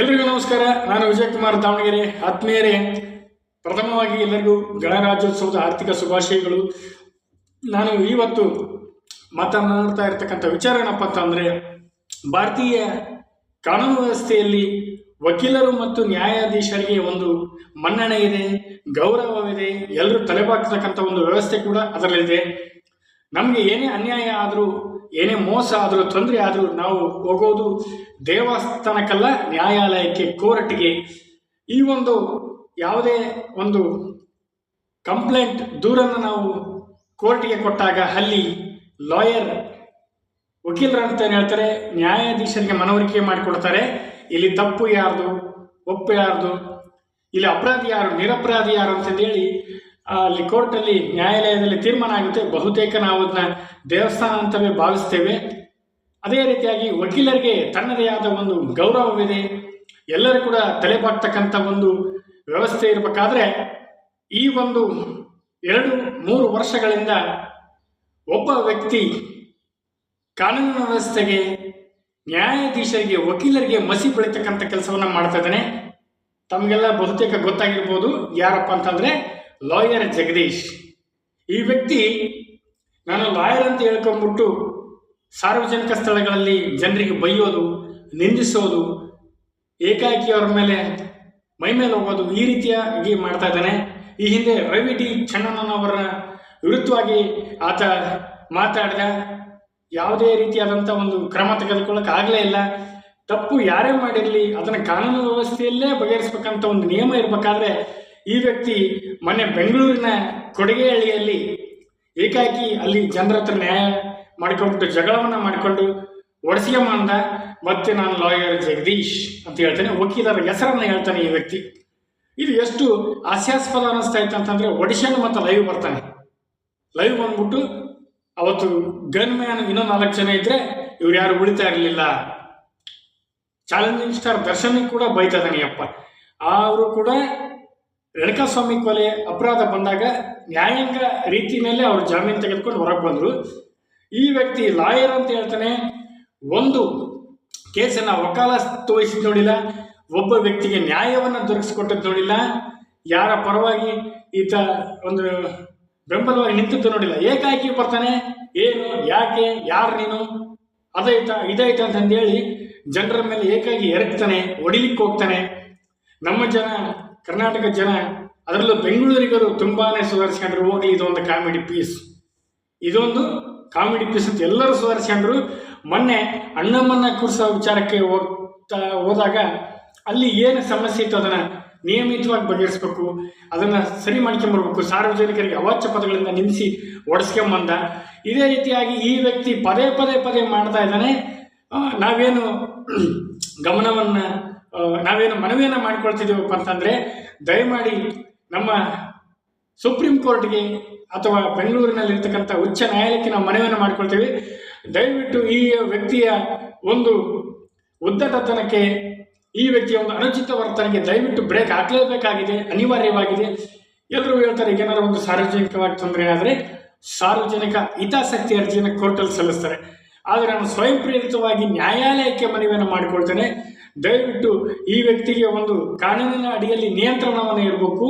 ಎಲ್ರಿಗೂ ನಮಸ್ಕಾರ. ನಾನು ವಿಜಯ್ ಕುಮಾರ್ ದಾವಣಗೆರೆ. ಆತ್ಮೀಯರೇ, ಪ್ರಥಮವಾಗಿ ಎಲ್ಲರಿಗೂ ಗಣರಾಜ್ಯೋತ್ಸವದ ಆರ್ಥಿಕ ಶುಭಾಶಯಗಳು. ನಾನು ಇವತ್ತು ಮಾತನಾಡ್ತಾ ಇರ್ತಕ್ಕಂಥ ವಿಚಾರ ಏನಪ್ಪ ಅಂತಂದರೆ ಭಾರತೀಯ ಕಾನೂನು ವ್ಯವಸ್ಥೆಯಲ್ಲಿ ವಕೀಲರು ಮತ್ತು ನ್ಯಾಯಾಧೀಶರಿಗೆ ಒಂದು ಮನ್ನಣೆ ಇದೆ, ಗೌರವವಿದೆ ಎಲ್ಲರೂ ತಲೆಬಾಗ್ತಕ್ಕಂಥ ಒಂದು ವ್ಯವಸ್ಥೆ ಕೂಡ ಅದರಲ್ಲಿದೆ. ನಮಗೆ ಏನೇ ಅನ್ಯಾಯ ಆದರೂ ಏನೇ ಮೋಸ ಆದರೂ, ತೊಂದರೆ ಆದರೂ ನಾವು ಹೋಗೋದು ದೇವಸ್ಥಾನಕ್ಕಲ್ಲ, ನ್ಯಾಯಾಲಯಕ್ಕೆ, ಕೋರ್ಟ್ಗೆ. ಈ ಒಂದು ಯಾವುದೇ ಒಂದು ಕಂಪ್ಲೇಂಟ್ ದೂರನ್ನು ನಾವು ಕೋರ್ಟ್ಗೆ ಕೊಟ್ಟಾಗ ಅಲ್ಲಿ ಲಾಯರ್ ವಕೀಲರ ಅಂತ ಏನು ಹೇಳ್ತಾರೆ, ನ್ಯಾಯಾಧೀಶರಿಗೆ ಮನವರಿಕೆ ಮಾಡಿಕೊಡ್ತಾರೆ. ಇಲ್ಲಿ ತಪ್ಪು ಯಾರ್ದು, ಒಪ್ಪು ಯಾರ್ದು, ಇಲ್ಲಿ ಅಪರಾಧಿ ಯಾರು, ನಿರಪರಾಧಿ ಯಾರು ಅಂತಂದೇಳಿ ಅಲ್ಲಿ ಕೋರ್ಟಲ್ಲಿ ನ್ಯಾಯಾಲಯದಲ್ಲಿ ತೀರ್ಮಾನ ಆಗುತ್ತೆ. ಬಹುತೇಕ ನಾವು ಅದನ್ನ ದೇವಸ್ಥಾನ ಅಂತವೇ ಭಾವಿಸ್ತೇವೆ. ಅದೇ ರೀತಿಯಾಗಿ ವಕೀಲರಿಗೆ ತನ್ನದೇ ಆದ ಒಂದು ಗೌರವವಿದೆ. ಎಲ್ಲರೂ ಕೂಡ ತಲೆಬಾಗ್ತಕ್ಕಂಥ ಒಂದು ವ್ಯವಸ್ಥೆ ಇರಬೇಕಾದ್ರೆ ಈ ಒಂದು ಎರಡು, ಮೂರು ವರ್ಷಗಳಿಂದ ಒಬ್ಬ ವ್ಯಕ್ತಿ ಕಾನೂನು ವ್ಯವಸ್ಥೆಗೆ, ನ್ಯಾಯಾಧೀಶರಿಗೆ, ವಕೀಲರಿಗೆ ಮಸಿ ಬೆಳೀತಕ್ಕಂಥ ಕೆಲಸವನ್ನ ಮಾಡ್ತಾ ಇದ್ದಾನೆ. ತಮಗೆಲ್ಲ ಬಹುತೇಕ ಗೊತ್ತಾಗಿರ್ಬೋದು. ಯಾರಪ್ಪ ಅಂತಂದ್ರೆ ಲಾಯರ್ ಜಗದೀಶ್. ಈ ವ್ಯಕ್ತಿ ನಾನು ಲಾಯರ್ ಅಂತ ಹೇಳ್ಕೊಂಡ್ಬಿಟ್ಟು ಸಾರ್ವಜನಿಕ ಸ್ಥಳಗಳಲ್ಲಿ ಜನರಿಗೆ ಬೈಯೋದು, ನಿಂದಿಸೋದು ಏಕಾಏಕಿ ಅವ್ರ ಮೇಲೆ ಮೈ ಮೇಲೆ ಹೋಗೋದು ಈ ರೀತಿಯಾಗಿ ಮಾಡ್ತಾ ಇದ್ದಾನೆ. ಈ ಹಿಂದೆ ರವಿ ಡಿ ಚನ್ನಣ್ಣನವರ ವಿರುದ್ಧವಾಗಿ ಆತ ಮಾತಾಡಿದ. ಯಾವುದೇ ರೀತಿಯಾದಂಥ ಒಂದು ಕ್ರಮ ತೆಗೆದುಕೊಳ್ಳೋಕೆ ಆಗಲೇ ಇಲ್ಲ. ತಪ್ಪು ಯಾರೇ ಮಾಡಿರಲಿ, ಅದನ್ನು ಕಾನೂನು ವ್ಯವಸ್ಥೆಯಲ್ಲೇ ಬಗೆಹರಿಸ್ಬೇಕಂತ ಒಂದು ನಿಯಮ ಇರಬೇಕಾದ್ರೆ ಈ ವ್ಯಕ್ತಿ ಮೊನ್ನೆ ಬೆಂಗಳೂರಿನ ಕೊಡಗೆಹಳ್ಳಿಯಲ್ಲಿ ಏಕಾಕಿ ಅಲ್ಲಿ ಜನರ ಹತ್ರ ನ್ಯಾಯ ಮಾಡ್ಕೊಂಡ್ಬಿಟ್ಟು ಜಗಳವನ್ನ ಮಾಡಿಕೊಂಡು ಒಡಸಿಗೆ ಅಂದ ಮತ್ತೆ ನಾನು ಲಾಯರ್ ಜಗದೀಶ್ ಅಂತ ಹೇಳ್ತಾನೆ, ವಕೀಲರ ಹೆಸರನ್ನ ಹೇಳ್ತಾನೆ ಈ ವ್ಯಕ್ತಿ. ಇದು ಎಷ್ಟು ಹಾಸ್ಯಾಸ್ಪದ ಅನಿಸ್ತಾ ಇತ್ತು ಅಂತಂದ್ರೆ ಒಡಿಶಾನು ಮತ್ತೆ ಲೈವ್ ಬರ್ತಾನೆ. ಲೈವ್ ಬಂದ್ಬಿಟ್ಟು ಅವತ್ತು ಗನ್ ಮ್ಯಾನ್ ಇನ್ನೊಂದು ನಾಲ್ಕು ಜನ ಇದ್ರೆ ಇವ್ರು ಯಾರು ಉಳಿತಾ ಇರಲಿಲ್ಲ. ಚಾಲೆಂಜಿಂಗ್ ಸ್ಟಾರ್ ದರ್ಶನ್ ಕೂಡ ಬೈತಾ ಇದ್ದಾನೆ ಅಪ್ಪ ಅವರು ಕೂಡ ರೇಣುಕಾಸ್ವಾಮಿ ಕೊಲೆ ಅಪರಾಧ ಬಂದಾಗ ನ್ಯಾಯಾಂಗ ರೀತಿಯಲ್ಲೇ ಅವರು ಜಾಮೀನು ತೆಗೆದುಕೊಂಡು ಹೊರಗೆ ಬಂದರು. ಈ ವ್ಯಕ್ತಿ ಲಾಯರ್ ಅಂತ ಹೇಳ್ತಾನೆ. ಒಂದು ಕೇಸನ್ನ ವಕಾಲ ತೋರಿಸಿದ ನೋಡಿಲ್ಲ. ಒಬ್ಬ ವ್ಯಕ್ತಿಗೆ ನ್ಯಾಯವನ್ನು ದೊರಕಿಸಿಕೊಟ್ಟದ್ದು ನೋಡಿಲ್ಲ. ಯಾರ ಪರವಾಗಿ ಈತ ಒಂದು ಬೆಂಬಲವಾಗಿ ನಿಂತಿದ್ದು ನೋಡಿಲ್ಲ. ಏಕಾಏಕಿ ಬರ್ತಾನೆ. ಏನು, ಯಾಕೆ, ಯಾರು ನೀನು? ಅದಾಯ್ತಾ, ಇದಾಯ್ತಾ ಅಂತಂದೇಳಿ ಜನರ ಮೇಲೆ ಏಕಾಗಿ ಎರಗ್ತಾನೆ ಹೊಡಿಲಿಕ್ಕೆ ಹೋಗ್ತಾನೆ ನಮ್ಮ ಜನ ಕರ್ನಾಟಕ ಜನ ಅದರಲ್ಲೂ ಬೆಂಗಳೂರಿಗರು ತುಂಬಾನೇ ಸುಧಾರಿಸ್ಕೊಂಡ್ರು, ಹೋಗಲಿ ಇದೊಂದು ಕಾಮಿಡಿ ಪೀಸ್ ಇದೊಂದು ಕಾಮಿಡಿ ಪೀಸ್ ಅಂತ ಎಲ್ಲರೂ ಸುಧಾರಿಸ್ಕೊಂಡ್ರು. ಮೊನ್ನೆ ಅಣ್ಣಮ್ಮನ ಕೂರಿಸೋ ವಿಚಾರಕ್ಕೆ ಹೋಗ್ತಾ ಹೋದಾಗ ಅಲ್ಲಿ ಏನು ಸಮಸ್ಯೆ ಇತ್ತು ಅದನ್ನ ನಿಯಮಿತವಾಗಿ ಬಗೆಹರಿಸ್ಬೇಕು, ಅದನ್ನ ಸರಿ ಮಾಡ್ಕೊಂಬರ್ಬೇಕು, ಸಾರ್ವಜನಿಕರಿಗೆ ಅವಾಚ್ಯ ಪದಗಳಿಂದ ನಿಲ್ಲಿಸಿ ಒಡಿಸ್ಕೊಂಬಂದ. ಇದೇ ರೀತಿಯಾಗಿ ಈ ವ್ಯಕ್ತಿ ಪದೇ ಪದೇ ಪದೇ ಮಾಡ್ತಾ ಇದ್ದಾನೆ. ನಾವೇನು ಗಮನವನ್ನ ನಾವೇನು ಮನವಿಯನ್ನು ಮಾಡಿಕೊಳ್ತಿದ್ದೀವಪ್ಪ ಅಂತಂದ್ರೆ ದಯಮಾಡಿ ನಮ್ಮ ಸುಪ್ರೀಂ ಕೋರ್ಟ್ಗೆ ಅಥವಾ ಬೆಂಗಳೂರಿನಲ್ಲಿರ್ತಕ್ಕಂಥ ಉಚ್ಚ ನ್ಯಾಯಾಲಯಕ್ಕೆ ನಾವು ಮನವಿಯನ್ನು ಮಾಡಿಕೊಳ್ತೀವಿ. ದಯವಿಟ್ಟು ಈ ವ್ಯಕ್ತಿಯ ಒಂದು ಉದ್ದಟತನಕ್ಕೆ, ಈ ವ್ಯಕ್ತಿಯ ಒಂದು ಅನುಚಿತ ವರ್ತನೆಗೆ ದಯವಿಟ್ಟು ಬ್ರೇಕ್ ಹಾಕಲೇಬೇಕಾಗಿದೆ, ಅನಿವಾರ್ಯವಾಗಿದೆ. ಎಲ್ಲರೂ ಹೇಳ್ತಾರೆ, ಏನಾದ್ರು ಒಂದು ಸಾರ್ವಜನಿಕವಾಗಿ ತೊಂದರೆ ಆದರೆ ಸಾರ್ವಜನಿಕ ಹಿತಾಸಕ್ತಿ ಅರ್ಜಿಯನ್ನು ಕೋರ್ಟಲ್ಲಿ ಸಲ್ಲಿಸ್ತಾರೆ. ಆದರೆ ನಾನು ಸ್ವಯಂ ಪ್ರೇರಿತವಾಗಿ ನ್ಯಾಯಾಲಯಕ್ಕೆ ಮನವಿಯನ್ನು ಮಾಡಿಕೊಳ್ತೇನೆ. ದಯವಿಟ್ಟು ಈ ವ್ಯಕ್ತಿಗೆ ಒಂದು ಕಾನೂನಿನ ಅಡಿಯಲ್ಲಿ ನಿಯಂತ್ರಣವನ್ನು ಇರಬೇಕು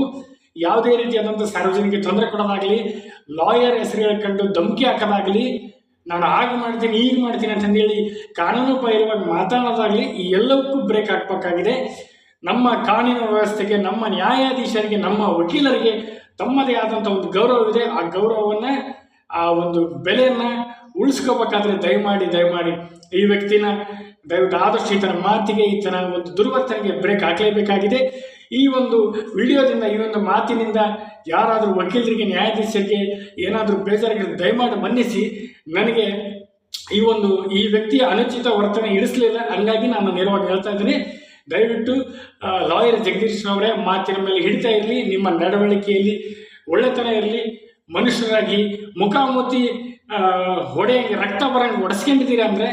ಯಾವುದೇ ರೀತಿಯಾದಂಥ ಸಾರ್ವಜನಿಕ ತೊಂದರೆ ಕೊಡೋದಾಗಲಿ, ಲಾಯರ್ ಹೆಸರು ಹೇಳ್ಕೊಂಡು ಧಮಕಿ ಹಾಕೋದಾಗಲಿ, ನಾನು ಹಾಗೆ ಮಾಡ್ತೀನಿ ಈಗ ಮಾಡ್ತೀನಿ ಅಂತಂದೇಳಿ ಕಾನೂನು ಬಾಹಿರವಾಗಿ ಮಾತಾಡೋದಾಗಲಿ ಈ ಎಲ್ಲವಕ್ಕೂ ಬ್ರೇಕ್ ಹಾಕಬೇಕಾಗಿದೆ. ನಮ್ಮ ಕಾನೂನು ವ್ಯವಸ್ಥೆಗೆ, ನಮ್ಮ ನ್ಯಾಯಾಧೀಶರಿಗೆ, ನಮ್ಮ ವಕೀಲರಿಗೆ ತಮ್ಮದೇ ಆದಂಥ ಒಂದು ಗೌರವವಿದೆ ಆ ಗೌರವವನ್ನು, ಆ ಒಂದು ಬೆಲೆಯನ್ನು ಉಳಿಸ್ಕೋಬೇಕಾದ್ರೆ ದಯಮಾಡಿ ದಯಮಾಡಿ ಈ ವ್ಯಕ್ತಿನ ದಯವಿಟ್ಟು ಈತನ ಮಾತಿಗೆ ಈತನ ಒಂದು ದುರ್ವರ್ತನೆಗೆ ಬ್ರೇಕ್ ಹಾಕಲೇಬೇಕಾಗಿದೆ. ಈ ಒಂದು ವಿಡಿಯೋದಿಂದ, ಈ ಒಂದು ಮಾತಿನಿಂದ ಯಾರಾದರೂ ವಕೀಲರಿಗೆ, ನ್ಯಾಯಾಧೀಶರಿಗೆ ಏನಾದರೂ ಬೇಜಾರಿಗೆ ದಯಮಾಡಿ ಮನ್ನಿಸಿ. ನನಗೆ ಈ ಒಂದು, ಈ ವ್ಯಕ್ತಿಯ ಅನುಚಿತ ವರ್ತನೆ ಇಡಿಸಲಿಲ್ಲ ಹಂಗಾಗಿ ನಾನು ನೇರವಾಗಿ ಹೇಳ್ತಾ ಇದ್ದೀನಿ. ದಯವಿಟ್ಟು ಲಾಯರ್ ಜಗದೀಶ್ ಅವರೇ ಮಾತಿನ ಮೇಲೆ ಹಿಡಿತಾ ಇರಲಿ. ನಿಮ್ಮ ನಡವಳಿಕೆಯಲ್ಲಿ ಒಳ್ಳೆತನ ಇರಲಿ. ಮನುಷ್ಯರಾಗಿ ಮುಖಾಮುಖಿ ಹೊಡೆಯಂಗೆ ರಕ್ತ ಬರಂಗೆ ಒಡೆಸ್ಕೊಂಡಿದ್ದೀರಾ ಅಂದರೆ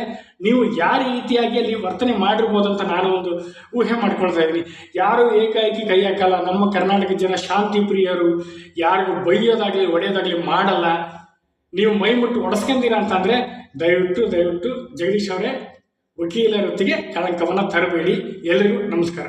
ನೀವು ಯಾರ ರೀತಿಯಾಗಿ ಅಲ್ಲಿ ವರ್ತನೆ ಮಾಡಿರ್ಬೋದು ಅಂತ ನಾನು ಒಂದು ಊಹೆ ಮಾಡ್ಕೊಳ್ತಾ ಇದ್ದೀನಿ. ಯಾರು ಏಕಾಏಕಿ ಕೈ ಹಾಕಲ್ಲ, ನಮ್ಮ ಕರ್ನಾಟಕ ಜನ ಶಾಂತಿ ಪ್ರಿಯರು, ಯಾರಿಗೂ ಬೈಯೋದಾಗಲಿ, ಹೊಡೆಯೋದಾಗಲಿ ಮಾಡಲ್ಲ. ನೀವು ಮೈ ಮುಟ್ಟು ಒಡೆಸ್ಕೊಂತೀರಾ ಅಂತಂದರೆ ದಯವಿಟ್ಟು ದಯವಿಟ್ಟು ಜಗದೀಶ್ ಅವರೇ ವಕೀಲರೊತ್ತಿಗೆ ಕಳಂಕವನ್ನು ತರಬೇಡಿ. ಎಲ್ಲರಿಗೂ ನಮಸ್ಕಾರ.